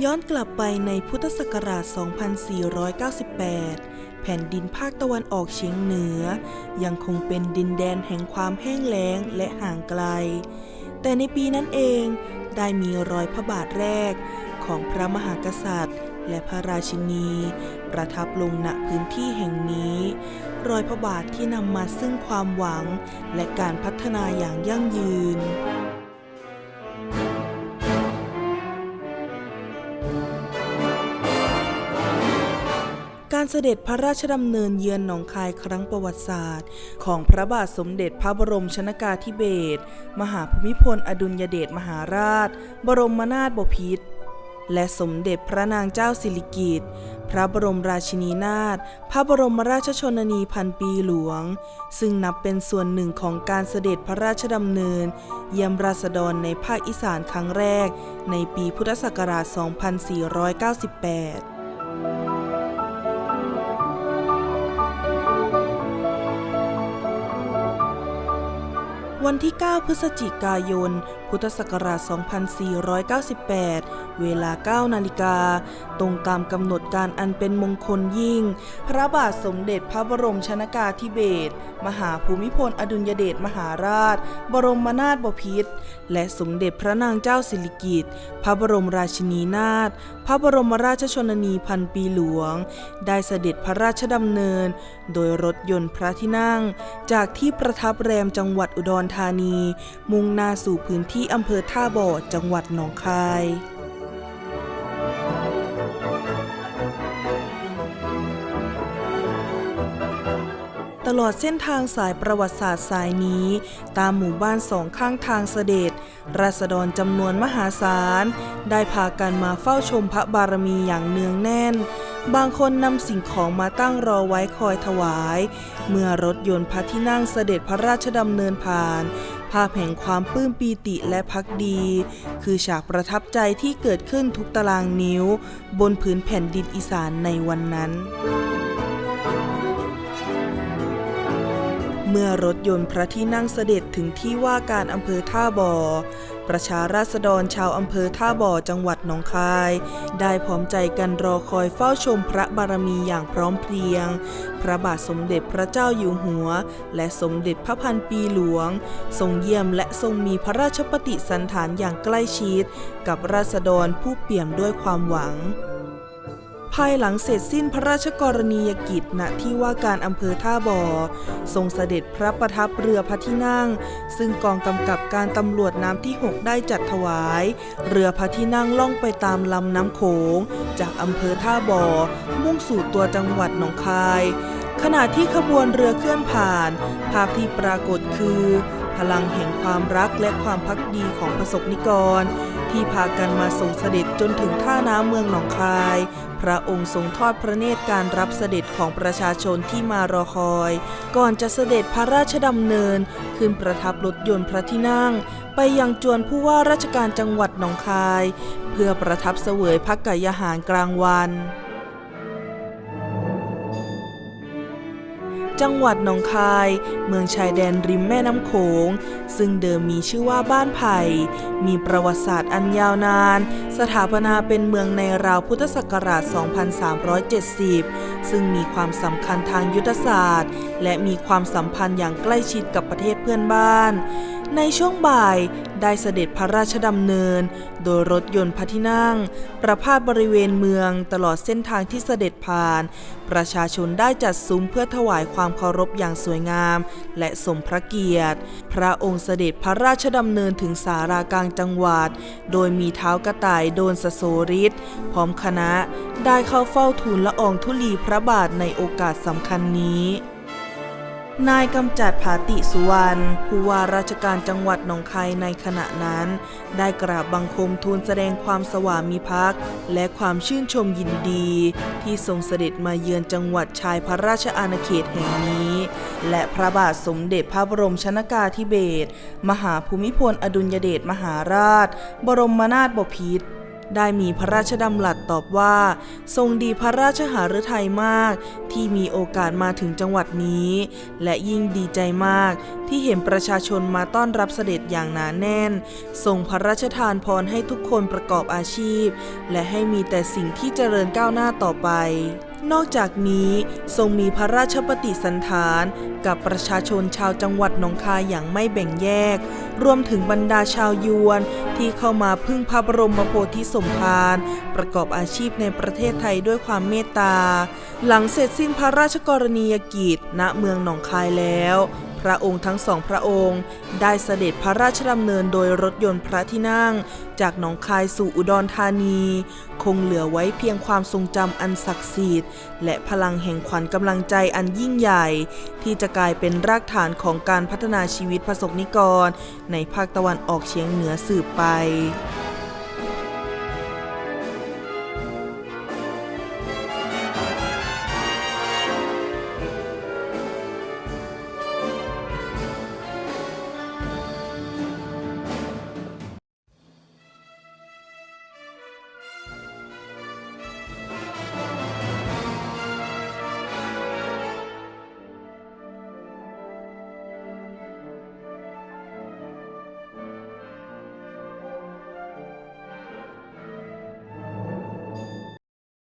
ย้อนกลับไปในพุทธศักราช 2498 แผ่นดินภาคตะวันออกเฉียงเหนือ ยังคงเป็นดินแดนแห่งความแห้งแล้งและห่างไกล แต่ในปีนั้นเองได้มีรอยพระบาทแรกของพระมหากษัตริย์ และพระราชินี ประทับลงณพื้นที่แห่งนี้ รอยพระบาทที่นำมาซึ่งความหวัง และการพัฒนาอย่างยั่งยืน การเสด็จพระราชดำเนินเยือนหนองคายครั้งประวัติศาสตร์ ของพระบาทสมเด็จพระบรมชนากาธิเบศรมหาภูมิพลอดุลยเดชมหาราช บรมนาถบพิตร และสมเด็จพระนางเจ้าสิริกิติ์พระบรมราชินีนาถพระบรมราชชนนีพันปีหลวง ซึ่งนับเป็นส่วนหนึ่งของการเสด็จพระราชดำเนิน เยี่ยมราษฎรในภาคอีสานครั้งแรก ในปีพุทธศักราช 2498วันที่ 9 พฤศจิกายน พุทธศักราช 2498 เวลา 9 นาฬิกา ตรงตามกำหนดการอันเป็นมงคลยิ่ง พระบาทสมเด็จพระบรมชนากาธิเบศร มหาภูมิพลอดุลยเดชมหาราช บรมนาถบพิตร และสมเด็จพระนางเจ้าสิริกิติ์ พระบรมราชินีนาถ พระบรมราชชนนีพันปีหลวง ได้เสด็จพระราชดำเนิน โดยรถยนต์พระที่นั่ง จากที่ประทับแรมจังหวัดอุดรธานี มุ่งหน้าสู่พื้นที่ที่อำเภอท่าบ่อจังหวัดหนองคายตลอดเส้นทางสายประวัติศาสตร์สายนี้ ตามหมู่บ้านสองข้างทางเสด็จราษฎรจำนวนมหาศาล ได้พากันมาเฝ้าชมพระบารมีอย่างเนืองแน่น บางคนนำสิ่งของมาตั้งรอไว้คอยถวาย เมื่อรถยนต์พระที่นั่งเสด็จพระราชดำเนินผ่าน ภาพแห่งความปลื้มปีติและพักดี คือฉากประทับใจที่เกิดขึ้นทุกตารางนิ้ว บนผืนแผ่นดินอีสานในวันนั้น เมื่อรถยนต์พระที่นั่งเสด็จถึงที่ว่าการอำเภอท่าบ่อ ประชาราษฎรชาวอำเภอท่าบ่อจังหวัดหนองคาย ได้พร้อมใจกันรอคอยเฝ้าชมพระบารมีอย่างพร้อมเพรียง พระบาทสมเด็จพระเจ้าอยู่หัว และสมเด็จพระพันปีหลวง ทรงเยี่ยมและทรงมีพระราชปฏิสันถานอย่างใกล้ชิด กับราษฎรผู้เปี่ยมด้วยความหวัง ภายหลังเสร็จสิ้นพระราชกรณียกิจณที่ว่าการอำเภอท่าบ่อ ทรงเสด็จพระประทับเรือพระที่นั่ง ซึ่งกองกำกับการตำรวจน้ำที่ 6 ได้จัดถวาย เรือพระที่นั่งล่องไปตามลำน้ำโขง จากอำเภอท่าบ่อ มุ่งสู่ตัวจังหวัดหนองคาย ขณะที่ขบวนเรือเคลื่อนผ่าน ภาพที่ปรากฏคือ พลังแห่งความรักและความพักดีของประสบนิกร ที่พากันมาส่งเสด็จจนถึงท่าน้ำเมืองหนองคาย พระองค์ทรงทอดพระเนตรการรับเสด็จของประชาชนที่มารอคอย ก่อนจะเสด็จพระราชดำเนิน ขึ้นประทับรถยนต์พระที่นั่ง ไปยังจวนผู้ว่าราชการจังหวัดหนองคาย เพื่อประทับเสวยพักกายาหารกลางวัน จังหวัดหนองคาย เมืองชายแดนริมแม่น้ำโขง ซึ่งเดิมมีชื่อว่าบ้านไผ่ มีประวัติศาสตร์อันยาวนาน สถาปนาเป็นเมืองในราวพุทธศักราช 2370 ซึ่งมีความสำคัญทางยุทธศาสตร์ และมีความสัมพันธ์อย่างใกล้ชิดกับประเทศเพื่อนบ้าน ในช่วงบ่ายได้เสด็จพระราชดำเนิน โดยรถยนต์พระที่นั่ง ประพาสบริเวณเมืองตลอดเส้นทางที่เสด็จผ่าน ประชาชนได้จัดซุ้มเพื่อถวายความเคารพอย่างสวยงาม และสมพระเกียรติ พระองค์เสด็จพระราชดำเนินถึงสารากลางจังหวัด โดยมีเท้ากระต่ายโดนสโสริตพร้อมคณะ ได้เข้าเฝ้าทูลละอองธุลีพระบาทในโอกาสสำคัญนี้ นายกำจัดผาติสุวรรณผู้ว่าราชการจังหวัดหนองคายในขณะนั้น ได้กราบบังคมทูลแสดงความสวามิภักดิ์และความชื่นชมยินดี ที่ทรงเสด็จมาเยือนจังหวัดชายพระราชอาณาเขตแห่งนี้ และพระบาทสมเด็จพระบรมชนากาธิเบศรมหาภูมิพลอดุลยเดชมหาราช บรมนาถบพิตร ได้มีพระราชดำรัสตอบว่า ทรงดีพระราชหฤทัยมาก ที่มีโอกาสมาถึงจังหวัดนี้ และยิ่งดีใจมาก ที่เห็นประชาชนมาต้อนรับเสด็จอย่างหนาแน่นทรงพระราชทานพรให้ทุกคนประกอบอาชีพ และให้มีแต่สิ่งที่เจริญก้าวหน้าต่อไปนอกจากนี้ทรงมีพระราชปฏิสันถานกับประชาชนชาวจังหวัดหนองคายอย่างไม่แบ่งแยก รวมถึงบรรดาชาวยวนที่เข้ามาพึ่งพระบรมโพธิสมภารประกอบอาชีพในประเทศไทยด้วยความเมตตา หลังเสร็จสิ้นพระราชกรณียกิจ ณเมืองหนองคายแล้ว พระองค์ทั้งสองพระองค์ ได้เสด็จพระราชดำเนินโดยรถยนต์พระที่นั่ง จากหนองคายสู่อุดรธานี คงเหลือไว้เพียงความทรงจำอันศักดิ์สิทธิ์และพลังแห่งขวัญกำลังใจอันยิ่งใหญ่ ที่จะกลายเป็นรากฐานของการพัฒนาชีวิตประสบนิกร ในภาคตะวันออกเฉียงเหนือสืบไป